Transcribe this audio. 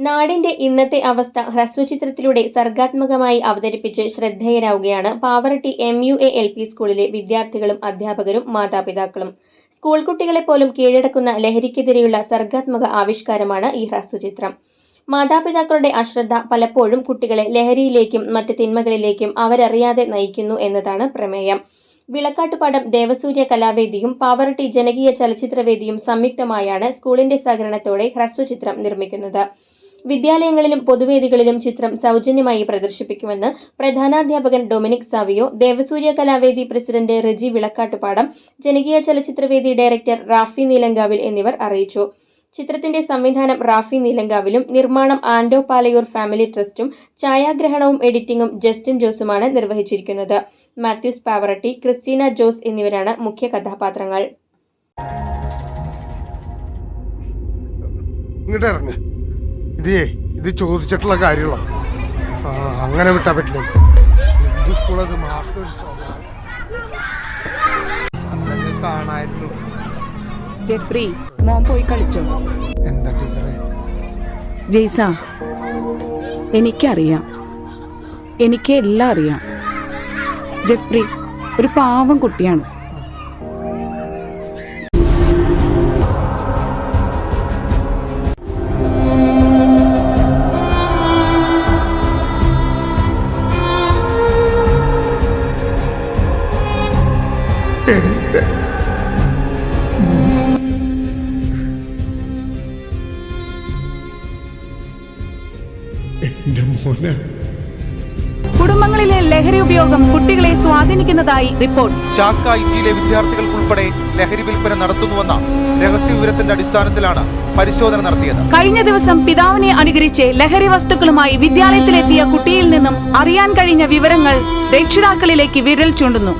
നാടിന്റെ ഇന്നത്തെ അവസ്ഥ ഹ്രസ്വചിത്രത്തിലൂടെ സർഗാത്മകമായി അവതരിപ്പിച്ച് ശ്രദ്ധേയരാവുകയാണ് Pavaratty M U A L P സ്കൂളിലെ വിദ്യാർത്ഥികളും അധ്യാപകരും മാതാപിതാക്കളും. സ്കൂൾ കുട്ടികളെ പോലും കീഴടക്കുന്ന ലഹരിക്കെതിരെയുള്ള സർഗാത്മക ആവിഷ്കാരമാണ് ഈ ഹ്രസ്വചിത്രം മാതാപിതാക്കളുടെ അശ്രദ്ധ പലപ്പോഴും കുട്ടികളെ ലഹരിയിലേക്കും മറ്റ് തിന്മകളിലേക്കും അവരറിയാതെ നയിക്കുന്നു എന്നതാണ് പ്രമേയം. വിളക്കാട്ടുപാടം ദേവസൂര്യ കലാവേദിയും പാവറട്ടി ജനകീയ ചലച്ചിത്രവേദിയും സംയുക്തമായാണ് സ്കൂളിന്റെ സഹകരണത്തോടെ ഹ്രസ്വചിത്രം നിർമ്മിക്കുന്നത്. വിദ്യാലയങ്ങളിലും പൊതുവേദികളിലും ചിത്രം സൗജന്യമായി പ്രദർശിപ്പിക്കുമെന്ന് പ്രധാനാധ്യാപകൻ Dominic Savio Devasurya Kalavedi president Reji Vilakkattupadam ജനകീയ ചലച്ചിത്രവേദി ഡയറക്ടർ റാഫി നീലങ്കാവിൽ എന്നിവർ അറിയിച്ചു. ചിത്രത്തിന്റെ സംവിധാനം റാഫി നീലങ്കാവിലും നിർമ്മാണം ആൻഡോ പാലയൂർ ഫാമിലി ട്രസ്റ്റും ഛായാഗ്രഹണവും എഡിറ്റിംഗും ജസ്റ്റിൻ ജോസുമാണ് നിർവഹിച്ചിരിക്കുന്നത്. മാത്യൂസ് പാവറട്ടി ക്രിസ്റ്റീന ജോസ് എന്നിവരാണ് മുഖ്യ കഥാപാത്രങ്ങൾ. ഇങ്ങോട്ട് ഇറങ്ങ്. ഇതേ ഇത് ചോദിച്ചിട്ടുള്ള കാര്യമുള്ള അങ്ങനെ വിട്ടാ പറ്റില്ല. എന്ത് സ്കൂളത് മാസ്റ്റർ കാണായിരുന്നു. ജെഫ്രി മോൻ പോയി കളിച്ചോ? എന്താ ടീച്ചറെ? ജെയ്സ എനിക്കറിയാം. എനിക്ക് എല്ലാം അറിയാം. ജെഫ്രി ഒരു പാവം കുട്ടിയാണ്. എന്റെ മോനെ. കുടുംബങ്ങളിലെ ലഹരി ഉപയോഗം കുട്ടികളെ സ്വാധീനിക്കുന്നതായി റിപ്പോർട്ട്. ചാക്ക ഐ ജിയിലെ വിദ്യാർത്ഥികൾക്കുൾപ്പെടെ ലഹരി വിൽപ്പന നടത്തുന്നുവെന്ന രഹസ്യ വിവരത്തിന്റെ അടിസ്ഥാനത്തിലാണ് പരിശോധന നടത്തിയത്. കഴിഞ്ഞ ദിവസം പിതാവിനെ അനുകരിച്ച് ലഹരി വസ്തുക്കളുമായി വിദ്യാലയത്തിലെത്തിയ കുട്ടിയിൽ നിന്നും അറിയാൻ കഴിഞ്ഞ വിവരങ്ങൾ രക്ഷിതാക്കളിലേക്ക് വിരൽ ചൂണ്ടുന്നു.